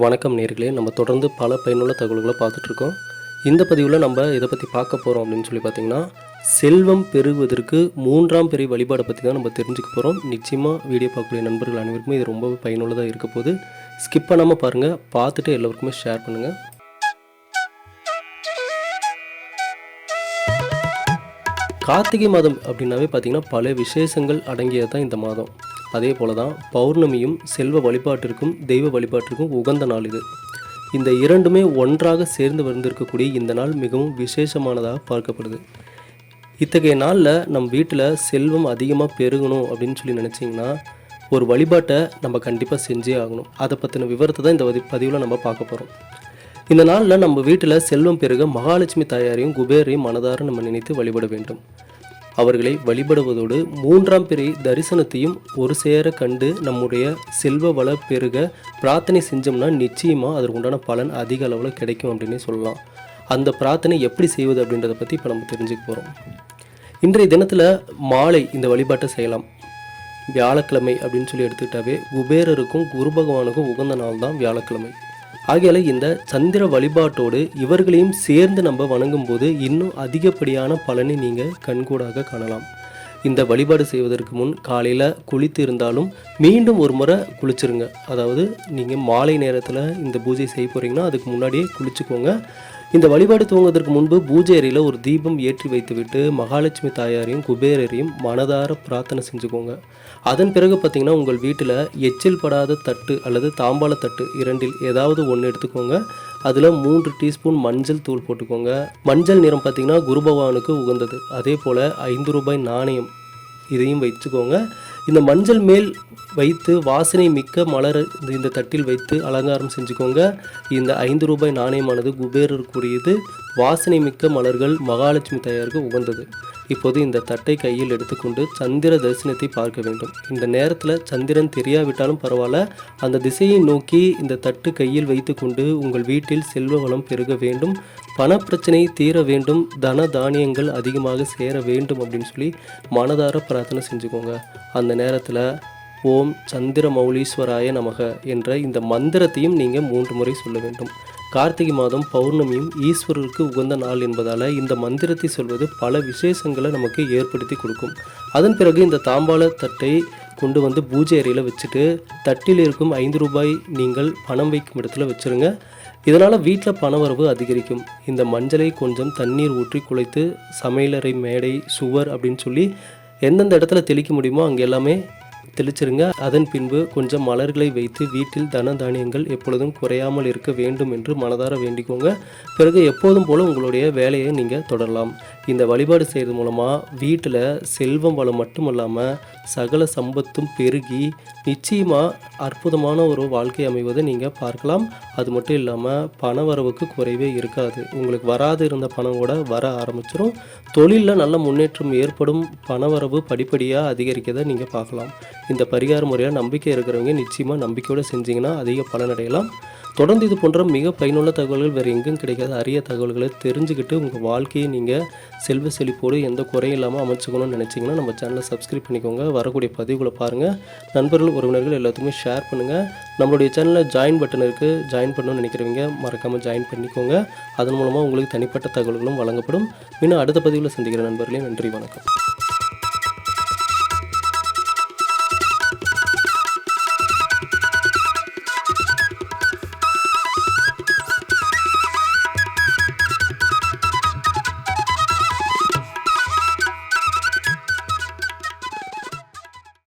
வணக்கம் நேர்களே. நம்ம தொடர்ந்து பல பயனுள்ள தகவல்களை பார்த்துட்ருக்கோம். இந்த பதிவில் நம்ம இதை பற்றி பார்க்க போகிறோம் அப்படின்னு சொல்லி பார்த்தீங்கன்னா செல்வம் பெறுவதற்கு மூன்றாம் பெரிய வழிபாடை பற்றி தான் நம்ம தெரிஞ்சுக்க போகிறோம் நிச்சயமாக வீடியோ பார்க்கக்கூடிய நண்பர்கள் அனைவருக்குமே இது ரொம்ப பயனுள்ளதாக இருக்க போது ஸ்கிப் பண்ணாமல் பாருங்கள் பார்த்துட்டு எல்லோருக்குமே ஷேர் பண்ணுங்கள் கார்த்திகை மாதம் அப்படின்னாவே பார்த்தீங்கன்னா பல விசேஷங்கள் அடங்கியது தான் இந்த மாதம். அதே போல தான் பௌர்ணமியும் செல்வ வழிபாட்டிற்கும் தெய்வ வழிபாட்டிற்கும் உகந்த நாள் இது. இந்த இரண்டுமே ஒன்றாக சேர்ந்து வந்திருக்கக்கூடிய இந்த நாள் மிகவும் விசேஷமானதாக பார்க்கப்படுது. இத்தகைய நாளில் நம் வீட்டில் செல்வம் அதிகமாக பெருகணும் அப்படின்னு சொல்லி நினச்சிங்கன்னா ஒரு வழிபாட்டை நம்ம கண்டிப்பாக செஞ்சே ஆகணும். அதை பற்றின விவரத்தை தான் இந்த பதிவில் நம்ம பார்க்க போகிறோம் இந்த நாளில் நம்ம வீட்டில் செல்வம் பெருக மகாலட்சுமி தாயாரையும் குபேரையும் மனதார நம்ம நினைத்து வழிபட வேண்டும். அவர்களை வழிபடுவதோடு மூன்றாம் பிறை தரிசனத்தையும் ஒரு சேர கண்டு நம்முடைய செல்வ வள பெருக பிரார்த்தனை செஞ்சோம்னா நிச்சயமாக அதற்கு உண்டான பலன் அதிக அளவில் கிடைக்கும் அப்படின்னே சொல்லலாம். அந்த பிரார்த்தனை எப்படி செய்வது அப்படின்றத பற்றி இப்போ நம்ம தெரிஞ்சுக்க போகிறோம் இன்றைய தினத்தில் மாலை இந்த வழிபாட்டை செய்யலாம். வியாழக்கிழமை அப்படின்னு சொல்லி எடுத்துக்கிட்டாவே குபேரருக்கும் குரு பகவானுக்கும் உகந்த நாள் தான் வியாழக்கிழமை. ஆகையால இந்த சந்திர வழிபாட்டோடு இவர்களையும் சேர்ந்து நம்ம வணங்கும் போது இன்னும் அதிகப்படியான பலனை நீங்கள் கண்கூடாக காணலாம். இந்த வழிபாடு செய்வதற்கு முன் காலையில் குளித்து இருந்தாலும் மீண்டும் ஒரு முறை குளிச்சிருங்க. அதாவது நீங்கள் மாலை நேரத்தில் இந்த பூஜை செய்ய போகிறீங்கன்னா அதுக்கு முன்னாடியே குளிச்சுக்கோங்க. இந்த வழிபாடு துவங்குவதற்கு முன்பு பூஜை அறையில் ஒரு தீபம் ஏற்றி வைத்துவிட்டு மகாலட்சுமி தாயாரையும் குபேரரையும் மனதார பிரார்த்தனை செஞ்சுக்கோங்க. அதன் பிறகு பார்த்தீங்கன்னா உங்கள் வீட்டில் எச்சில் படாத தட்டு அல்லது தாம்பாள தட்டு இரண்டில் ஏதாவது ஒன்று எடுத்துக்கோங்க. அதில் மூன்று டீஸ்பூன் மஞ்சள் தூள் போட்டுக்கோங்க. மஞ்சள் நிறம் பார்த்தீங்கன்னா குரு பகவானுக்கு உகந்தது. அதே போல் ஐந்து ரூபாய் நாணயம் இதையும் வச்சுக்கோங்க இந்த மஞ்சள் மேல் வைத்து வாசனை மிக்க மலர் இந்த- தட்டில் வைத்து அலங்காரம் செஞ்சுக்கோங்க. இந்த ஐந்து ரூபாய் நாணயமானது குபேரருக்குரியது வாசனை மிக்க மலர்கள் மகாலட்சுமி தாயாருக்கு உகந்தது. இப்போது இந்த தட்டை கையில் எடுத்துக்கொண்டு சந்திர தரிசனத்தை பார்க்க வேண்டும். இந்த நேரத்தில் சந்திரன் தெரியாவிட்டாலும் பரவாயில்ல. அந்த திசையை நோக்கி இந்த தட்டு கையில் வைத்துக்கொண்டு உங்கள் வீட்டில் செல்வ வளம் பெருக வேண்டும். பணப்பிரச்சனை தீர வேண்டும். தன தானியங்கள் அதிகமாக சேர வேண்டும் அப்படின்னு சொல்லி மனதார பிரார்த்தனை செஞ்சுக்கோங்க. அந்த நேரத்தில் ஓம் சந்திர மௌலீஸ்வராய நமக என்ற இந்த மந்திரத்தையும் நீங்கள் மூன்று முறை சொல்ல வேண்டும். கார்த்திகை மாதம் பௌர்ணமியும் ஈஸ்வரருக்கு உகந்த நாள் என்பதால் இந்த மந்திரத்தை சொல்வது பல விசேஷங்களை நமக்கு ஏற்படுத்தி கொடுக்கும். அதன் பிறகு இந்த தாம்பாள தட்டை கொண்டு வந்து பூஜை அறையில் வச்சுட்டு தட்டில் இருக்கும் ஐந்து ரூபாய் நீங்கள் பணம் வைக்கும் இடத்துல வச்சுருங்க. இதனால் வீட்டில் பணவரவு அதிகரிக்கும். இந்த மஞ்சளை கொஞ்சம் தண்ணீர் ஊற்றி குலைத்து சமையலறை மேடை சுவர் அப்படின்னு சொல்லி எந்தெந்த இடத்துல தெளிக்க முடியுமோ அங்கே எல்லாமே தெளிச்சிருங்க. அதன் பின்பு கொஞ்சம் மலர்களை வைத்து வீட்டில் தன தானியங்கள் எப்பொழுதும் குறையாமல் இருக்க வேண்டும் என்று மனதார வேண்டிக்கோங்க. பிறகு எப்போதும் போல உங்களுடைய வேலையை நீங்கள் தொடரலாம். இந்த வழிபாடு செய்கிறது மூலமாக வீட்டில் செல்வம் வளம் மட்டும் இல்லாமல் சகல சம்பத்தும் பெருகி நிச்சயமாக அற்புதமான ஒரு வாழ்க்கை அமைவதை நீங்கள் பார்க்கலாம். அது மட்டும் இல்லாமல் பண வரவுக்கு குறைவே இருக்காது. உங்களுக்கு வராது இருந்த பணம் கூட வர ஆரம்பிச்சிடும் தொழிலில் நல்ல முன்னேற்றம் ஏற்படும் பணவரவு படிப்படியாக அதிகரிக்கதை நீங்கள் பார்க்கலாம். இந்த பரிகார முறையில் நம்பிக்கை இருக்கிறவங்க நிச்சயமாக நம்பிக்கையோடு செஞ்சிங்கன்னா அதிக பலனடையலாம் தொடர்ந்து இது போன்ற மிக பயனுள்ள தகவல்கள் வேறு எங்கும் கிடைக்காத. அரிய தகவல்களை தெரிஞ்சுக்கிட்டு உங்கள் வாழ்க்கையை நீங்கள் செல்வ செழிப்போடு எந்த குறையும் இல்லாமல் அமைச்சுக்கணும்னு நினச்சிங்கன்னா நம்ம சேனலை சப்ஸ்கிரைப் பண்ணிக்கோங்க. வரக்கூடிய பதிவுகளை பாருங்கள் நண்பர்கள் உறவினர்கள் எல்லாத்துக்குமே ஷேர் பண்ணுங்கள் நம்மளுடைய சேனலில் ஜாயின் பட்டன் இருக்குது ஜாயின் பண்ணணும்னு நினைக்கிறவங்க மறக்காமல் ஜாயின் பண்ணிக்கோங்க. அதன் மூலமாக உங்களுக்கு தனிப்பட்ட தகவல்களும் வழங்கப்படும். இன்னும் அடுத்த பதிவில் சந்திக்கிற நண்பர்களே நன்றி வணக்கம்.